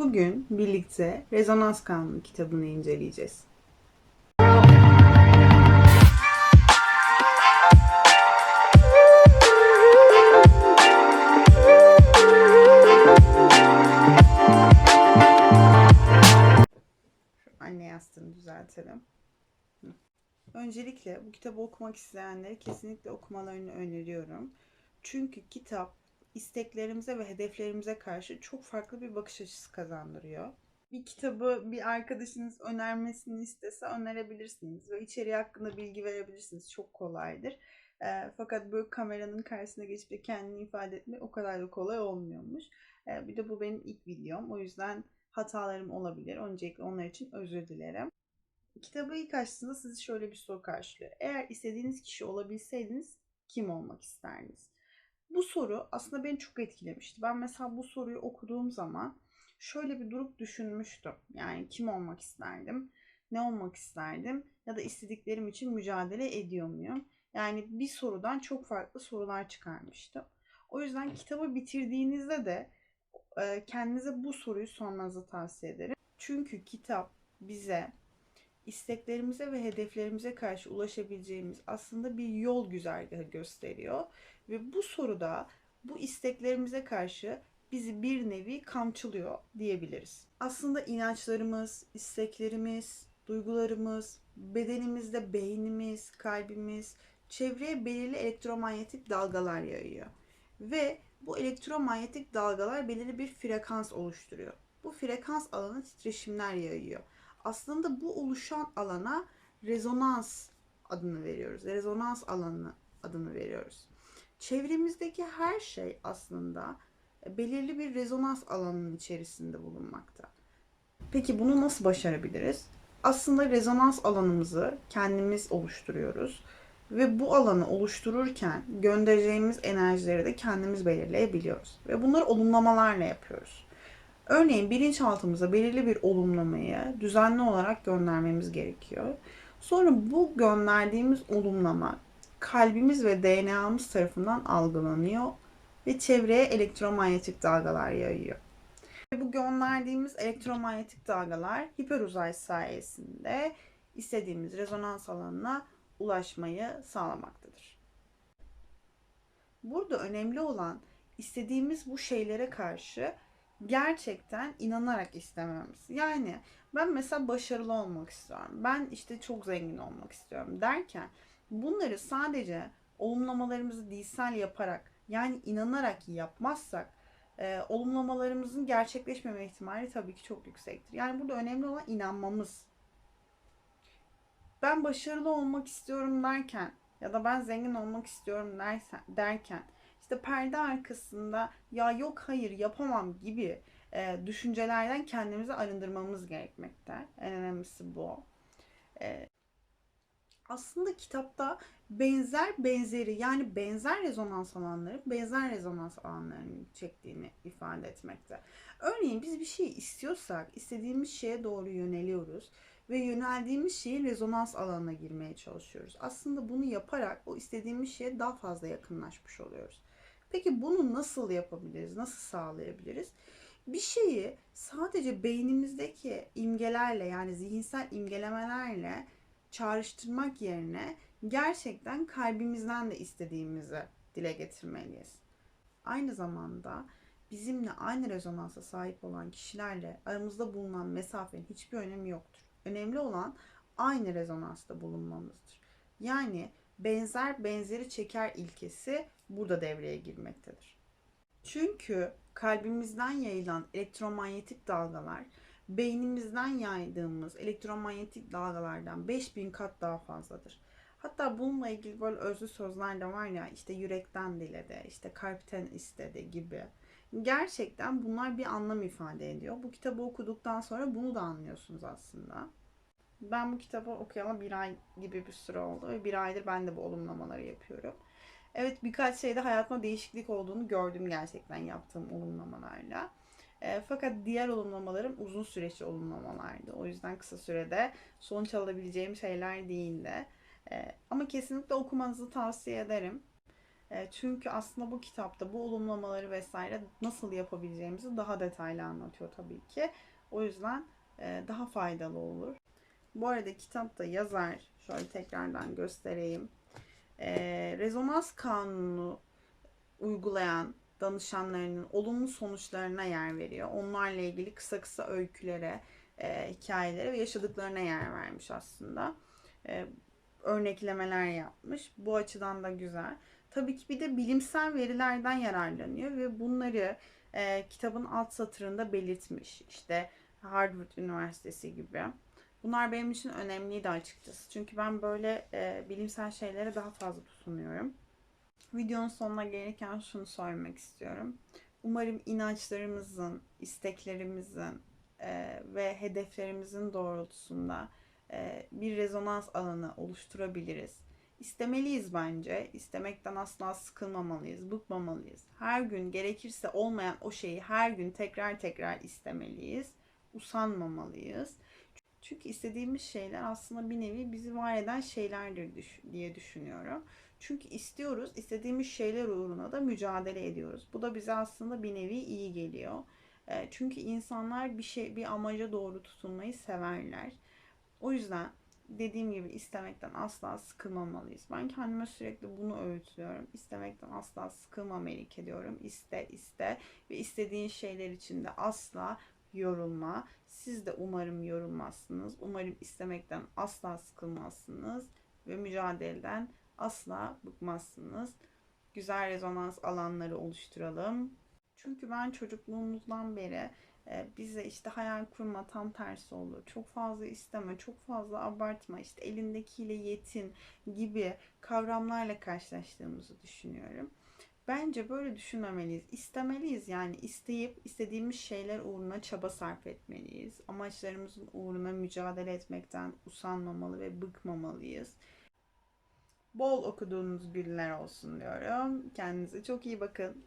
Bugün birlikte Rezonans Kanunu kitabını inceleyeceğiz. Anne yastığını düzeltelim. Öncelikle bu kitabı okumak isteyenleri kesinlikle okumalarını öneriyorum. Çünkü kitap isteklerimize ve hedeflerimize karşı çok farklı bir bakış açısı kazandırıyor. Bir kitabı bir arkadaşınız önermesini istese önerebilirsiniz ve içeriği hakkında bilgi verebilirsiniz. Çok kolaydır. Ee, fakat böyle kameranın karşısına geçip de kendini ifade etmek o kadar da kolay olmuyormuş. Ee, bir de bu benim ilk videom. O yüzden hatalarım olabilir. Öncelikle onlar için özür dilerim. Kitabı ilk açtığında sizi şöyle bir soru karşılıyor. Eğer istediğiniz kişi olabilseydiniz kim olmak isterdiniz? Bu soru aslında beni çok etkilemişti. Ben mesela bu soruyu okuduğum zaman şöyle bir durup düşünmüştüm. Yani kim olmak isterdim? Ne olmak isterdim? Ya da istediklerim için mücadele ediyor muyum? Yani bir sorudan çok farklı sorular çıkarmıştım. O yüzden kitabı bitirdiğinizde de e, kendinize bu soruyu sormanızı tavsiye ederim. Çünkü kitap bize isteklerimize ve hedeflerimize karşı ulaşabileceğimiz aslında bir yol güzergahı gösteriyor. Ve bu soruda bu isteklerimize karşı bizi bir nevi kamçılıyor diyebiliriz. Aslında inançlarımız, isteklerimiz, duygularımız, bedenimizde beynimiz, kalbimiz çevreye belirli elektromanyetik dalgalar yayıyor. Ve bu elektromanyetik dalgalar belirli bir frekans oluşturuyor. Bu frekans alanı titreşimler yayıyor. Aslında bu oluşan alana rezonans adını veriyoruz. Rezonans alanı adını veriyoruz. Çevremizdeki her şey aslında belirli bir rezonans alanının içerisinde bulunmakta. Peki bunu nasıl başarabiliriz? Aslında rezonans alanımızı kendimiz oluşturuyoruz ve bu alanı oluştururken göndereceğimiz enerjileri de kendimiz belirleyebiliyoruz ve bunları olumlamalarla yapıyoruz. Örneğin bilinçaltımıza belirli bir olumlamayı düzenli olarak göndermemiz gerekiyor. Sonra bu gönderdiğimiz olumlama kalbimiz ve DNA'mız tarafından algılanıyor ve çevreye elektromanyetik dalgalar yayıyor. Ve bu gönderdiğimiz elektromanyetik dalgalar hiperuzay sayesinde istediğimiz rezonans alanına ulaşmayı sağlamaktadır. Burada önemli olan istediğimiz bu şeylere karşı gerçekten inanarak istememiz. Yani ben mesela başarılı olmak istiyorum. Ben işte çok zengin olmak istiyorum derken bunları sadece olumlamalarımızı dilsel yaparak yani inanarak yapmazsak e, olumlamalarımızın gerçekleşmeme ihtimali tabii ki çok yüksektir. Yani burada önemli olan inanmamız. Ben başarılı olmak istiyorum derken ya da ben zengin olmak istiyorum dersen, derken işte perde arkasında ya yok hayır yapamam gibi e, düşüncelerden kendimizi arındırmamız gerekmekte. En önemlisi bu. E, aslında kitapta benzer benzeri yani benzer rezonans alanları benzer rezonans alanlarının çektiğini ifade etmekte. Örneğin biz bir şey istiyorsak istediğimiz şeye doğru yöneliyoruz ve yöneldiğimiz şeyin rezonans alanına girmeye çalışıyoruz. Aslında bunu yaparak o istediğimiz şeye daha fazla yakınlaşmış oluyoruz. Peki bunu nasıl yapabiliriz? Nasıl sağlayabiliriz? Bir şeyi sadece beynimizdeki imgelerle yani zihinsel imgelemelerle çağrıştırmak yerine gerçekten kalbimizden de istediğimizi dile getirmeliyiz. Aynı zamanda bizimle aynı rezonansa sahip olan kişilerle aramızda bulunan mesafenin hiçbir önemi yoktur. Önemli olan aynı rezonansta bulunmamızdır. Yani benzer benzeri çeker ilkesi burada devreye girmektedir. Çünkü kalbimizden yayılan elektromanyetik dalgalar beynimizden yaydığımız elektromanyetik dalgalardan 5000 kat daha fazladır. Hatta bununla ilgili böyle özlü sözler de var ya işte yürekten dilede, işte kalpten istedi gibi. Gerçekten bunlar bir anlam ifade ediyor. Bu kitabı okuduktan sonra bunu da anlıyorsunuz aslında. Ben bu kitabı okuyalı bir ay gibi bir süre oldu bir aydır ben de bu olumlamaları yapıyorum. Evet birkaç şeyde hayatıma değişiklik olduğunu gördüm gerçekten yaptığım olumlamalarla. E, fakat diğer olumlamalarım uzun süreçli olumlamalardı. O yüzden kısa sürede sonuç alabileceğim şeyler değildi. E, ama kesinlikle okumanızı tavsiye ederim. E, çünkü aslında bu kitapta bu olumlamaları vesaire nasıl yapabileceğimizi daha detaylı anlatıyor tabii ki. O yüzden e, daha faydalı olur. Bu arada kitapta yazar, şöyle tekrardan göstereyim. E, rezonans kanunu uygulayan danışanlarının olumlu sonuçlarına yer veriyor. Onlarla ilgili kısa kısa öykülere, e, hikayelere ve yaşadıklarına yer vermiş aslında. E, örneklemeler yapmış. Bu açıdan da güzel. Tabii ki bir de bilimsel verilerden yararlanıyor ve bunları e, kitabın alt satırında belirtmiş. İşte Harvard Üniversitesi gibi. Bunlar benim için önemliydi açıkçası. Çünkü ben böyle e, bilimsel şeylere daha fazla tutunuyorum. Videonun sonuna gelirken şunu söylemek istiyorum. Umarım inançlarımızın, isteklerimizin e, ve hedeflerimizin doğrultusunda e, bir rezonans alanı oluşturabiliriz. İstemeliyiz bence. İstemekten asla sıkılmamalıyız, bıkmamalıyız. Her gün gerekirse olmayan o şeyi her gün tekrar tekrar istemeliyiz. Usanmamalıyız. Çünkü istediğimiz şeyler aslında bir nevi bizi var eden şeylerdir diye düşünüyorum. Çünkü istiyoruz, istediğimiz şeyler uğruna da mücadele ediyoruz. Bu da bize aslında bir nevi iyi geliyor. E, Çünkü insanlar bir şey, bir amaca doğru tutunmayı severler. O yüzden dediğim gibi istemekten asla sıkılmamalıyız. Ben kendime sürekli bunu öğütlüyorum. İstemekten asla sıkılma Melik ediyorum. İste, iste ve istediğin şeyler için de asla yorulma. Siz de umarım yorulmazsınız. Umarım istemekten asla sıkılmazsınız ve mücadeleden asla bıkmazsınız. Güzel rezonans alanları oluşturalım. Çünkü ben çocukluğumuzdan beri e, bize işte hayal kurma tam tersi olur. Çok fazla isteme, çok fazla abartma, işte elindekiyle yetin gibi kavramlarla karşılaştığımızı düşünüyorum. Bence böyle düşünmemeliyiz. İstemeliyiz yani isteyip istediğimiz şeyler uğruna çaba sarf etmeliyiz. Amaçlarımızın uğruna mücadele etmekten usanmamalı ve bıkmamalıyız. Bol okuduğunuz günler olsun diyorum. Kendinize çok iyi bakın.